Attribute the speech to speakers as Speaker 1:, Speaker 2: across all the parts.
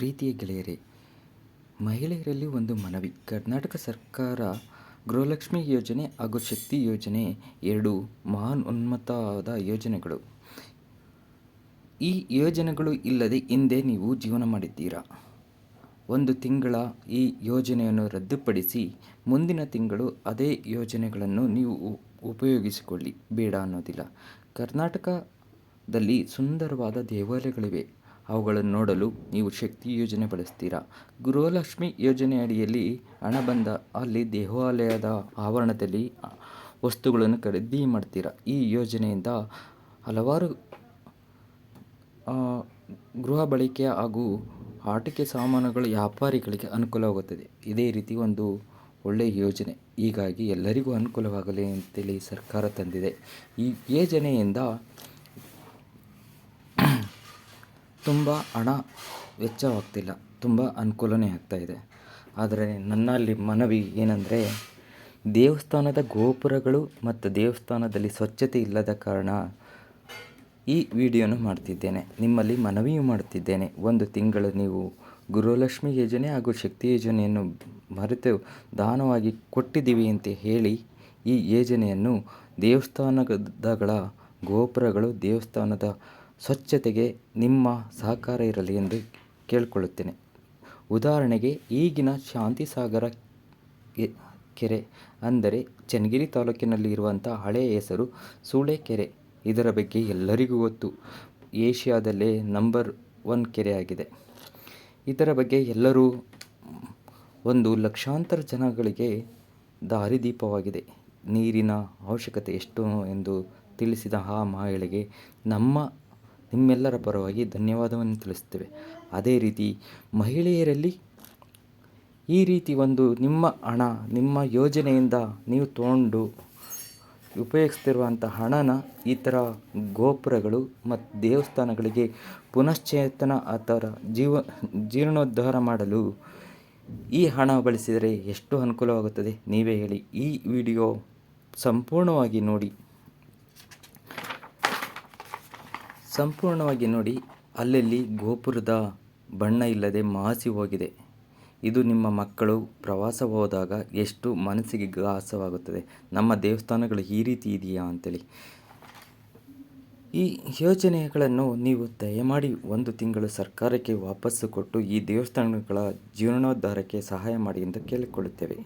Speaker 1: ಪ್ರೀತಿಯ ಗೆಳೆಯರೇ, ಮಹಿಳೆಯರಲ್ಲಿ ಒಂದು ಮನವಿ. ಕರ್ನಾಟಕ ಸರ್ಕಾರ ಗೃಹಲಕ್ಷ್ಮಿ ಯೋಜನೆ ಹಾಗೂ ಶಕ್ತಿ ಯೋಜನೆ ಎರಡು ಮಹಾನ್ ಉನ್ಮತವಾದ ಯೋಜನೆಗಳು. ಈ ಯೋಜನೆಗಳು ಇಲ್ಲದೆ ಹಿಂದೆ ನೀವು ಜೀವನ ಮಾಡಿದ್ದೀರಾ? ಒಂದು ತಿಂಗಳ ಈ ಯೋಜನೆಯನ್ನು ರದ್ದುಪಡಿಸಿ ಮುಂದಿನ ತಿಂಗಳು ಅದೇ ಯೋಜನೆಗಳನ್ನು ನೀವು ಉಪಯೋಗಿಸಿಕೊಳ್ಳಿ. ಬೇಡ ಅನ್ನೋದಿಲ್ಲ. ಕರ್ನಾಟಕದಲ್ಲಿ ಸುಂದರವಾದ ದೇವಾಲಯಗಳಿವೆ. ಅವುಗಳನ್ನು ನೋಡಲು ನೀವು ಶಕ್ತಿ ಯೋಜನೆ ಬಳಸ್ತೀರಾ? ಗೃಹಲಕ್ಷ್ಮಿ ಯೋಜನೆ ಅಡಿಯಲ್ಲಿ ಹಣ ಬಂದ ಅಲ್ಲಿ ದೇವಾಲಯದ ಆವರಣದಲ್ಲಿ ವಸ್ತುಗಳನ್ನು ಖರೀದಿ ಮಾಡ್ತೀರಾ? ಈ ಯೋಜನೆಯಿಂದ ಹಲವಾರು ಗೃಹ ಬಳಕೆ ಹಾಗೂ ಆಟಿಕೆ ಸಾಮಾನುಗಳ ವ್ಯಾಪಾರಿಗಳಿಗೆ ಅನುಕೂಲವಾಗುತ್ತದೆ. ಇದೇ ರೀತಿ ಒಂದು ಒಳ್ಳೆಯ ಯೋಜನೆ. ಹೀಗಾಗಿ ಎಲ್ಲರಿಗೂ ಅನುಕೂಲವಾಗಲಿ ಅಂತೇಳಿ ಸರ್ಕಾರ ತಂದಿದೆ. ಈ ಯೋಜನೆಯಿಂದ ತುಂಬ ಹಣ ವೆಚ್ಚವಾಗ್ತಿಲ್ಲ. ತುಂಬ ಅನುಕೂಲನೇ ಇದೆ. ಆದರೆ ನನ್ನಲ್ಲಿ ಮನವಿ ಏನಂದರೆ, ದೇವಸ್ಥಾನದ ಗೋಪುರಗಳು ಮತ್ತು ದೇವಸ್ಥಾನದಲ್ಲಿ ಸ್ವಚ್ಛತೆ ಇಲ್ಲದ ಕಾರಣ ಈ ವಿಡಿಯೋನು ಮಾಡ್ತಿದ್ದೇನೆ. ನಿಮ್ಮಲ್ಲಿ ಮನವಿಯೂ ಮಾಡುತ್ತಿದ್ದೇನೆ ಒಂದು ತಿಂಗಳು ನೀವು ಗುರುಲಕ್ಷ್ಮಿ ಯೋಜನೆ ಹಾಗೂ ಶಕ್ತಿ ಯೋಜನೆಯನ್ನು ಮರೆತು ದಾನವಾಗಿ ಕೊಟ್ಟಿದ್ದೀವಿ ಅಂತ ಹೇಳಿ ಈ ಯೋಜನೆಯನ್ನು ದೇವಸ್ಥಾನಗಳ ಗೋಪುರಗಳು, ದೇವಸ್ಥಾನದ ಸ್ವಚ್ಛತೆಗೆ ನಿಮ್ಮ ಸಹಕಾರ ಇರಲಿ ಎಂದು ಕೇಳಿಕೊಳ್ಳುತ್ತೇನೆ. ಉದಾಹರಣೆಗೆ, ಈಗಿನ ಶಾಂತಿಸಾಗರ ಸಾಗರ ಕೆರೆ ಅಂದರೆ ಚನ್ನಗಿರಿ ತಾಲೂಕಿನಲ್ಲಿ ಇರುವಂಥ ಹಳೆಯ ಹೆಸರು ಸೂಳೆಕೆರೆ ಇದರ ಬಗ್ಗೆ ಎಲ್ಲರಿಗೂ ಗೊತ್ತು. ಏಷ್ಯಾದಲ್ಲೇ ನಂಬರ್ ಒನ್ ಕೆರೆ ಆಗಿದೆ. ಇದರ ಬಗ್ಗೆ ಎಲ್ಲರೂ ಒಂದು ಲಕ್ಷಾಂತರ ಜನಗಳಿಗೆ ದಾರಿದೀಪವಾಗಿದೆ ನೀರಿನ ಅವಶ್ಯಕತೆ ಎಷ್ಟು ಎಂದು ತಿಳಿಸಿದ ಆ ಮಹಿಳೆಗೆ ನಮ್ಮ ನಿಮ್ಮೆಲ್ಲರ ಪರವಾಗಿ ಧನ್ಯವಾದವನ್ನು ತಿಳಿಸ್ತೇವೆ ಅದೇ ರೀತಿ ಮಹಿಳೆಯರಲ್ಲಿ ಈ ರೀತಿ ಒಂದು ನಿಮ್ಮ ಹಣ, ನಿಮ್ಮ ಯೋಜನೆಯಿಂದ ನೀವು ತೊಗೊಂಡು ಉಪಯೋಗಿಸ್ತಿರುವಂಥ ಹಣನ ಈ ಥರ ಗೋಪುರಗಳು ಮತ್ತು ದೇವಸ್ಥಾನಗಳಿಗೆ ಪುನಶ್ಚೇತನ ಅಥವಾ ಜೀವ, ಜೀರ್ಣೋದ್ಧಾರ ಮಾಡಲು ಈ ಹಣ ಬಳಸಿದರೆ ಎಷ್ಟು ಅನುಕೂಲವಾಗುತ್ತದೆ? ನೀವೇ ಹೇಳಿ. ಈ ವಿಡಿಯೋ ಸಂಪೂರ್ಣವಾಗಿ ನೋಡಿ. ಸಂಪೂರ್ಣವಾಗಿ ನೋಡಿ, ಅಲ್ಲಲ್ಲಿ ಗೋಪುರದ ಬಣ್ಣ ಇಲ್ಲದೆ ಮಾಸಿ ಹೋಗಿದೆ. ಇದು ನಿಮ್ಮ ಮಕ್ಕಳು ಪ್ರವಾಸ ಹೋದಾಗ ಎಷ್ಟು ಮನಸ್ಸಿಗೆ ಗಾಸವಾಗುತ್ತದೆ. ನಮ್ಮ ದೇವಸ್ಥಾನಗಳು ಈ ರೀತಿ ಇದೆಯಾ ಅಂತೇಳಿ. ಈ ಯೋಜನೆಗಳನ್ನು ನೀವು ದಯಮಾಡಿ ಒಂದು ತಿಂಗಳು ಸರ್ಕಾರಕ್ಕೆ ವಾಪಸ್ಸು ಕೊಟ್ಟು ಈ ದೇವಸ್ಥಾನಗಳ ಜೀರ್ಣೋದ್ಧಾರಕ್ಕೆ ಸಹಾಯ ಮಾಡಿ ಎಂದು ಕೇಳಿಕೊಳ್ಳುತ್ತೇವೆ.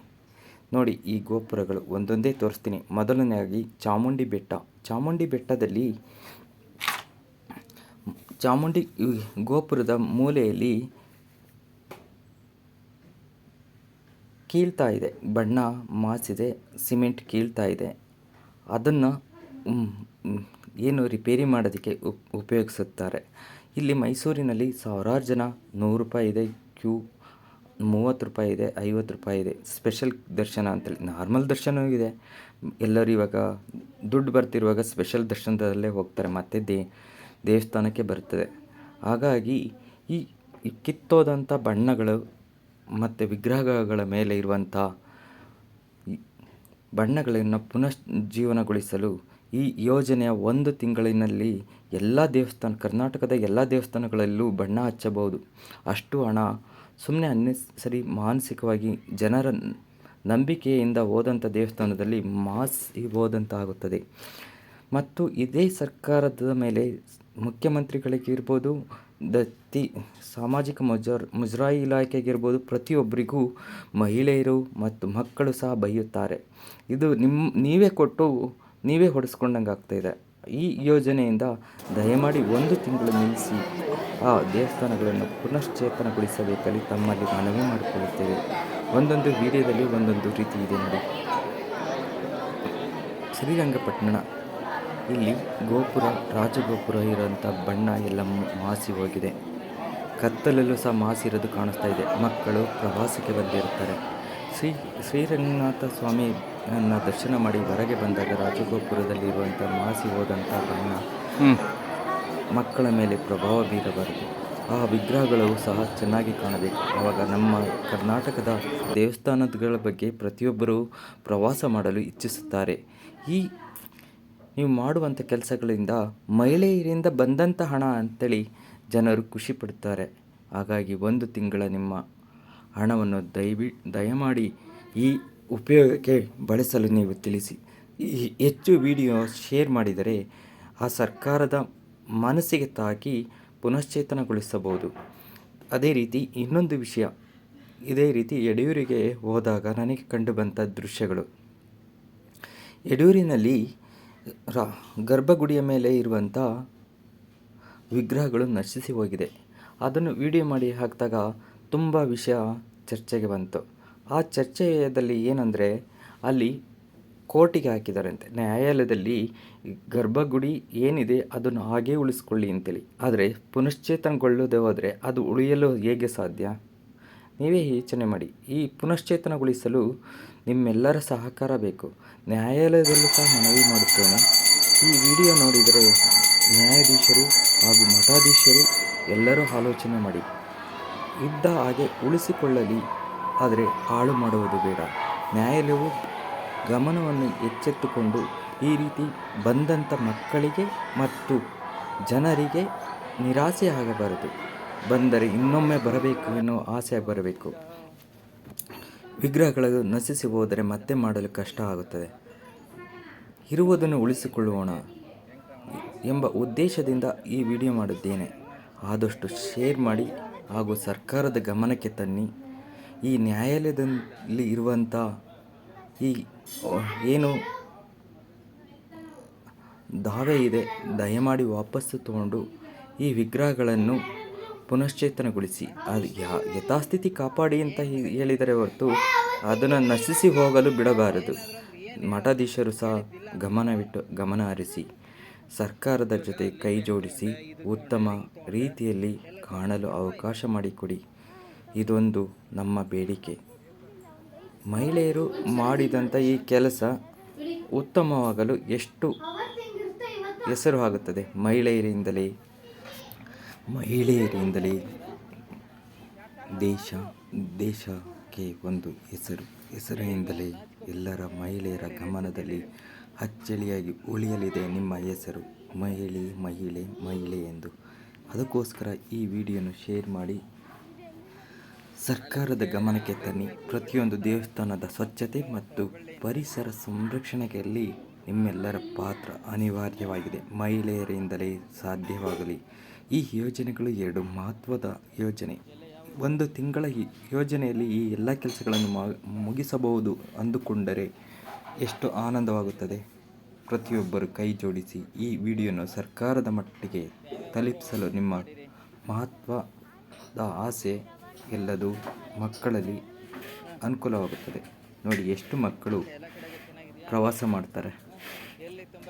Speaker 1: ನೋಡಿ, ಈ ಗೋಪುರಗಳು ಒಂದೊಂದೇ ತೋರಿಸ್ತೀನಿ. ಮೊದಲನೆಯಾಗಿ ಚಾಮುಂಡಿ ಬೆಟ್ಟ. ಚಾಮುಂಡಿ ಬೆಟ್ಟದಲ್ಲಿ ಚಾಮುಂಡಿ ಗೋಪುರದ ಮೂಲೆಯಲ್ಲಿ ಕೀಳ್ತಾ ಇದೆ. ಬಣ್ಣ ಮಾಸಿದೆ, ಸಿಮೆಂಟ್ ಕೀಳ್ತಾ ಇದೆ. ಅದನ್ನು ಏನು ರಿಪೇರಿ ಮಾಡೋದಕ್ಕೆ ಉಪ್, ಉಪಯೋಗಿಸುತ್ತಾರೆ. ಇಲ್ಲಿ ಮೈಸೂರಿನಲ್ಲಿ ಸಾವಿರಾರು ಜನ, ನೂರು ರೂಪಾಯಿ ಇದೆ, ಕ್ಯೂ, ಮೂವತ್ತು ರೂಪಾಯಿ ಇದೆ, ಐವತ್ತು ರೂಪಾಯಿ ಇದೆ. ಸ್ಪೆಷಲ್ ದರ್ಶನ ಅಂತೇಳಿ, ನಾರ್ಮಲ್ ದರ್ಶನವೂ ಇದೆ. ಎಲ್ಲರೂ ಇವಾಗ ದುಡ್ಡು ಬರ್ತಿರುವಾಗ ಸ್ಪೆಷಲ್ ದರ್ಶನದಲ್ಲೇ ಹೋಗ್ತಾರೆ. ಮತ್ತೆ ದೇ ದೇವಸ್ಥಾನಕ್ಕೆ ಬರುತ್ತದೆ. ಹಾಗಾಗಿ ಈ ಕಿತ್ತೋದಂಥ ಬಣ್ಣಗಳು ಮತ್ತು ವಿಗ್ರಹಗಳ ಮೇಲೆ ಇರುವಂಥ ಬಣ್ಣಗಳನ್ನು ಪುನಃ ಜೀವನಗೊಳಿಸಲು ಈ ಯೋಜನೆಯ ಒಂದು ತಿಂಗಳಿನಲ್ಲಿ ಎಲ್ಲ ದೇವಸ್ಥಾನ, ಕರ್ನಾಟಕದ ಎಲ್ಲ ದೇವಸ್ಥಾನಗಳಲ್ಲೂ ಬಣ್ಣ ಹಚ್ಚಬಹುದು. ಅಷ್ಟು ಹಣ ಸುಮ್ಮನೆ ಅನ್ನೆಸರಿ ಮಾನಸಿಕವಾಗಿ ಜನರ ನಂಬಿಕೆಯಿಂದ ಹೋದಂಥ ದೇವಸ್ಥಾನದಲ್ಲಿ ಮಾಸಿ ಹೋದಂತಾಗುತ್ತದೆ. ಮತ್ತು ಇದೇ ಸರ್ಕಾರದ ಮೇಲೆ ಮುಖ್ಯಮಂತ್ರಿಗಳಿಗೆ ಇರ್ಬೋದು, ದತ್ತಿ, ಸಾಮಾಜಿಕ ಮುಜರ್, ಮುಜರಾಯಿ ಇಲಾಖೆಗಿರ್ಬೋದು ಪ್ರತಿಯೊಬ್ಬರಿಗೂ ಮಹಿಳೆಯರು ಮತ್ತು ಮಕ್ಕಳು ಸಹ ಬೈಯುತ್ತಾರೆ. ಇದು ನಿಮ್ಮ ನೀವೇ ಕೊಟ್ಟು ನೀವೇ ಹೊಡೆಸ್ಕೊಂಡಂಗೆ ಆಗ್ತಾಯಿದೆ ಈ ಯೋಜನೆಯಿಂದ ದಯಮಾಡಿ ಒಂದು ತಿಂಗಳು ನಿಲ್ಲಿಸಿ ಆ ದೇವಸ್ಥಾನಗಳನ್ನು ಪುನಶ್ಚೇತನಗೊಳಿಸಬೇಕಲ್ಲಿ ತಮ್ಮಲ್ಲಿ ಮನವಿ ಮಾಡಿಕೊಳ್ಳುತ್ತೇವೆ. ಒಂದೊಂದು ವಿಡಿಯೋದಲ್ಲಿ ಒಂದೊಂದು ರೀತಿ ಇದೆ ನೋಡಿ. ಶ್ರೀರಂಗಪಟ್ಟಣ ಇಲ್ಲಿ ಗೋಪುರ ರಾಜಗೋಪುರ ಇರೋಂಥ ಬಣ್ಣ ಎಲ್ಲ ಮಾಸಿ ಹೋಗಿದೆ. ಕತ್ತಲಲ್ಲೂ ಸಹ ಮಾಸಿರೋದು ಕಾಣಿಸ್ತಾ ಇದೆ. ಮಕ್ಕಳು ಪ್ರವಾಸಕ್ಕೆ ಬಂದಿರ್ತಾರೆ ಶ್ರೀ ಶ್ರೀರಂಗನಾಥ ಸ್ವಾಮಿಯನ್ನ ದರ್ಶನ ಮಾಡಿ ಹೊರಗೆ ಬಂದಾಗ ರಾಜಗೋಪುರದಲ್ಲಿ ಇರುವಂಥ ಮಾಸಿ ಹೋದಂಥ ಬಣ್ಣ ಮಕ್ಕಳ ಮೇಲೆ ಪ್ರಭಾವ ಬೀರಬಾರದು. ಆ ವಿಗ್ರಹಗಳು ಸಹ ಚೆನ್ನಾಗಿ ಕಾಣಬೇಕು. ಆವಾಗ ನಮ್ಮ ಕರ್ನಾಟಕದ ದೇವಸ್ಥಾನಗಳ ಬಗ್ಗೆ ಪ್ರತಿಯೊಬ್ಬರೂ ಪ್ರವಾಸ ಮಾಡಲು ಇಚ್ಛಿಸುತ್ತಾರೆ. ಈ ನೀವು ಮಾಡುವಂಥ ಕೆಲಸಗಳಿಂದ ಮಹಿಳೆಯರಿಂದ ಬಂದಂಥ ಹಣ ಅಂತೇಳಿ ಜನರು ಖುಷಿ ಪಡ್ತಾರೆ. ಹಾಗಾಗಿ ಒಂದು ತಿಂಗಳ ನಿಮ್ಮ ಹಣವನ್ನು ದಯವಿ, ದಯಮಾಡಿ ಈ ಉಪಯೋಗಕ್ಕೆ ಬಳಸಲು ನೀವು ತಿಳಿಸಿ. ಈ ಹೆಚ್ಚು ವಿಡಿಯೋ ಶೇರ್ ಮಾಡಿದರೆ ಆ ಸರ್ಕಾರದ ಮನಸ್ಸಿಗೆ ತಾಕಿ ಪುನಶ್ಚೇತನಗೊಳಿಸಬಹುದು. ಅದೇ ರೀತಿ ಇನ್ನೊಂದು ವಿಷಯ. ಇದೇ ರೀತಿ ಯಡಿಯೂರಿಗೆ ಹೋದಾಗ ನನಗೆ ಕಂಡುಬಂಥ ದೃಶ್ಯಗಳು. ಯಡಿಯೂರಿನಲ್ಲಿ ರಾ, ಗರ್ಭಗುಡಿಯ ಮೇಲೆ ಇರುವಂಥ ವಿಗ್ರಹಗಳು ನಶಿಸಿ ಹೋಗಿದೆ. ಅದನ್ನು ವಿಡಿಯೋ ಮಾಡಿ ಹಾಕಿದಾಗ ತುಂಬ ವಿಷಯ ಚರ್ಚೆಗೆ ಬಂತು. ಆ ಚರ್ಚೆಯಲ್ಲಿ ಏನಂದರೆ, ಅಲ್ಲಿ ಕೋರ್ಟಿಗೆ ಹಾಕಿದಾರಂತೆ ನ್ಯಾಯಾಲಯದಲ್ಲಿ ಗರ್ಭಗುಡಿ ಏನಿದೆ ಅದನ್ನು ಹಾಗೇ ಉಳಿಸ್ಕೊಳ್ಳಿ ಅಂತೇಳಿ. ಆದರೆ, ಪುನಶ್ಚೇತನಗೊಳ್ಳದೆ ಹೋದರೆ ಅದು ಉಳಿಯಲು ಹೇಗೆ ಸಾಧ್ಯ? ನೀವೇ ಯೋಚನೆ ಮಾಡಿ. ಈ ಪುನಶ್ಚೇತನಗೊಳಿಸಲು ನಿಮ್ಮೆಲ್ಲರ ಸಹಕಾರ ಬೇಕು. ನ್ಯಾಯಾಲಯದಲ್ಲೂ ಸಹ ಮನವಿ ಮಾಡುತ್ತೇನೆ. ಈ ವಿಡಿಯೋ ನೋಡಿದರೆ ನ್ಯಾಯಾಧೀಶರು ಹಾಗೂ ಮಠಾಧೀಶರು ಎಲ್ಲರೂ ಆಲೋಚನೆ ಮಾಡಿ. ಇದ್ದ ಹಾಗೆ ಉಳಿಸಿಕೊಳ್ಳಲಿ. ಆದರೆ ಹಾಳು ಮಾಡುವುದು ಬೇಡ. ನ್ಯಾಯಾಲಯವು ಗಮನವನ್ನು ಎಚ್ಚೆತ್ತುಕೊಂಡು ಈ ರೀತಿ ಬಂದಂಥ ಮಕ್ಕಳಿಗೆ ಮತ್ತು ಜನರಿಗೆ ನಿರಾಸೆ ಆಗಬಾರದು ಬಂದರೆ ಇನ್ನೊಮ್ಮೆ ಬರಬೇಕು ಎನ್ನುವ ಆಸೆ ಬರಬೇಕು. ವಿಗ್ರಹಗಳು ನಶಿಸಿ ಹೋದರೆ ಮತ್ತೆ ಮಾಡಲು ಕಷ್ಟ ಆಗುತ್ತದೆ. ಇರುವುದನ್ನು ಉಳಿಸಿಕೊಳ್ಳೋಣ ಎಂಬ ಉದ್ದೇಶದಿಂದ ಈ ವಿಡಿಯೋ ಮಾಡಿದ್ದೇನೆ ಆದಷ್ಟು ಶೇರ್ ಮಾಡಿ ಹಾಗೂ ಸರ್ಕಾರದ ಗಮನಕ್ಕೆ ತನ್ನಿ. ಈ ನ್ಯಾಯಾಲಯದಲ್ಲಿ ಇರುವಂಥ ಈ ಏನು ದಾವೆ ಇದೆ, ದಯಮಾಡಿ ವಾಪಸ್ಸು ತಗೊಂಡು ಈ ವಿಗ್ರಹಗಳನ್ನು ಪುನಶ್ಚೇತನಗೊಳಿಸಿ. ಅದು ಯಾ, ಯಥಾಸ್ಥಿತಿ ಕಾಪಾಡಿ ಅಂತ ಹೇಳಿದರೆ ಹೊರತು ಅದನ್ನು ನಶಿಸಿ ಹೋಗಲು ಬಿಡಬಾರದು. ಮಠಾಧೀಶರು ಸಹ ಗಮನವಿಟ್ಟು ಗಮನ ಹರಿಸಿ, ಸರ್ಕಾರದ ಜೊತೆ ಕೈ ಜೋಡಿಸಿ ಉತ್ತಮ ರೀತಿಯಲ್ಲಿ ಕಾಣಲು ಅವಕಾಶ ಮಾಡಿಕೊಡಿ. ಇದೊಂದು ನಮ್ಮ ಬೇಡಿಕೆ. ಮಹಿಳೆಯರು ಮಾಡಿದಂಥ ಈ ಕೆಲಸ ಉತ್ತಮವಾಗಲು ಎಷ್ಟು ಹೆಸರು ಆಗುತ್ತದೆ? ಮಹಿಳೆಯರಿಂದಲೇ ಮಹಿಳೆಯರಿಂದಲೇ ದೇಶ, ದೇಶಕ್ಕೆ ಒಂದು ಹೆಸರು. ಹೆಸರಿನಿಂದಲೇ ಎಲ್ಲರ ಮಹಿಳೆಯರ ಗಮನದಲ್ಲಿ ಅಚ್ಚಳಿಯಾಗಿ ಉಳಿಯಲಿದೆ ನಿಮ್ಮ ಹೆಸರು. ಮಹಿಳೆ ಮಹಿಳೆ ಮಹಿಳೆ ಎಂದು. ಅದಕ್ಕೋಸ್ಕರ ಈ ವಿಡಿಯೋನು ಶೇರ್ ಮಾಡಿ. ಸರ್ಕಾರದ ಗಮನಕ್ಕೆ ತನ್ನಿ. ಪ್ರತಿಯೊಂದು ದೇವಸ್ಥಾನದ ಸ್ವಚ್ಛತೆ ಮತ್ತು ಪರಿಸರ ಸಂರಕ್ಷಣೆಯಲ್ಲಿ ನಿಮ್ಮೆಲ್ಲರ ಪಾತ್ರ ಅನಿವಾರ್ಯವಾಗಿದೆ. ಮಹಿಳೆಯರಿಂದಲೇ ಸಾಧ್ಯವಾಗಲಿ. ಈ ಯೋಜನೆಗಳು ಎರಡು ಮಹತ್ವದ ಯೋಜನೆ. ಒಂದು ತಿಂಗಳ ಯೋಜನೆಯಲ್ಲಿ ಈ ಎಲ್ಲ ಕೆಲಸಗಳನ್ನು ಮುಗಿಸಬಹುದು ಅಂದುಕೊಂಡರೆ ಎಷ್ಟು ಆನಂದವಾಗುತ್ತದೆ. ಪ್ರತಿಯೊಬ್ಬರು ಕೈ ಜೋಡಿಸಿ ಈ ವಿಡಿಯೋನ ಸರ್ಕಾರದ ಮಟ್ಟಿಗೆ ತಲುಪಿಸಲು ನಿಮ್ಮ ಮಹತ್ವದ ಆಸೆ ಎಲ್ಲದು ಮಕ್ಕಳಲ್ಲಿ ಅನುಕೂಲವಾಗುತ್ತದೆ. ನೋಡಿ, ಎಷ್ಟು ಮಕ್ಕಳು ಪ್ರವಾಸ ಮಾಡ್ತಾರೆ
Speaker 2: ಎಲ್ಲಿ ತುಂಬ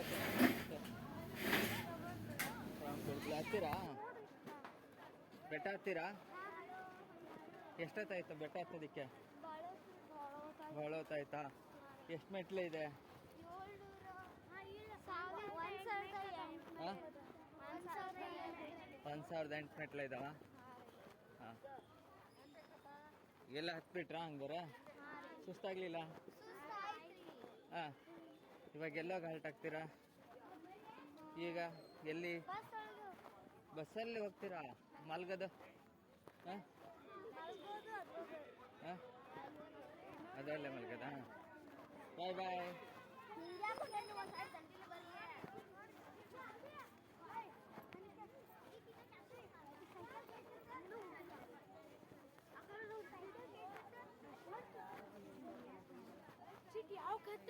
Speaker 2: ಹತ್ತೀರಾ ಬೆಟ್ಟ ಹತ್ತೀರಾ? ಎಷ್ಟೊತ್ತಾಯ್ತು ಬೆಟ್ಟ ಹತ್ತೋದಕ್ಕೆ? ಭಾಳ ಹೊತ್ತಾಯ್ತಾ ಎಷ್ಟು ಮೆಟ್ಲು ಇದೆ? ಒಂದು ಸಾವಿರದ ಎಂಟು ಮೆಟ್ಲು ಇದಾವ? ಹಾಂ. ಎಲ್ಲ ಹತ್ಬಿಟ್ರಾ ಹಂಗಾರೆ? ಸುಸ್ತಾಗ್ಲಿಲ್ಲ? ಹಾಂ. ಇವಾಗ ಎಲ್ಲೋಗಿ ಹಾಲ್ಟ್ ಆಗ್ತೀರಾ ಈಗ ಎಲ್ಲಿ? ಬಸ್ಸಲ್ಲಿ ಹೋಗ್ತೀರಾ ಮಲ್ಗದು ಹಾಂ ಹಾಂ ಅದರಲ್ಲೇ ಮಲ್ಗದ ಬಾಯ್ ಬಾಯ್
Speaker 3: Zit die ook het?